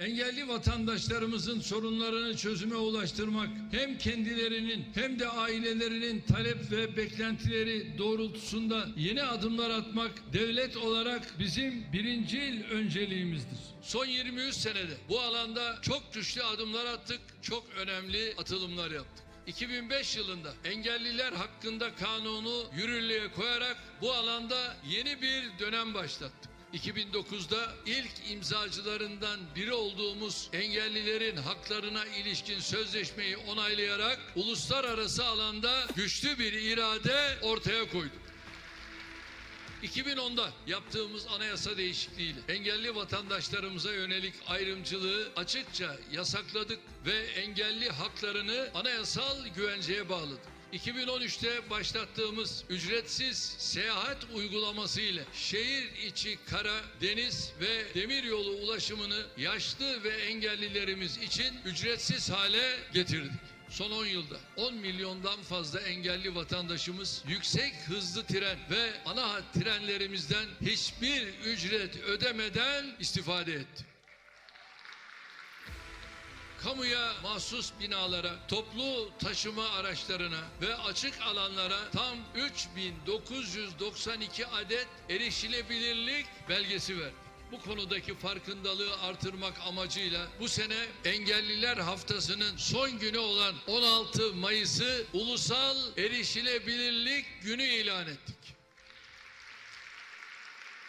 Engelli vatandaşlarımızın sorunlarını çözüme ulaştırmak hem kendilerinin hem de ailelerinin talep ve beklentileri doğrultusunda yeni adımlar atmak devlet olarak bizim birincil önceliğimizdir. Son 23 senede bu alanda çok güçlü adımlar attık, çok önemli atılımlar yaptık. 2005 yılında engelliler hakkında kanunu yürürlüğe koyarak bu alanda yeni bir dönem başlattık. 2009'da ilk imzacılarından biri olduğumuz engellilerin haklarına ilişkin sözleşmeyi onaylayarak uluslararası alanda güçlü bir irade ortaya koyduk. 2010'da yaptığımız anayasa değişikliğiyle engelli vatandaşlarımıza yönelik ayrımcılığı açıkça yasakladık ve engelli haklarını anayasal güvenceye bağladık. 2013'te başlattığımız ücretsiz seyahat uygulaması ile şehir içi kara, deniz ve demiryolu ulaşımını yaşlı ve engellilerimiz için ücretsiz hale getirdik. Son 10 yılda 10 milyondan fazla engelli vatandaşımız yüksek hızlı tren ve ana hat trenlerimizden hiçbir ücret ödemeden istifade etti. Kamuya mahsus binalara, toplu taşıma araçlarına ve açık alanlara tam 3992 adet erişilebilirlik belgesi verdi. Bu konudaki farkındalığı artırmak amacıyla bu sene Engelliler Haftası'nın son günü olan 16 Mayıs'ı Ulusal Erişilebilirlik Günü ilan ettik.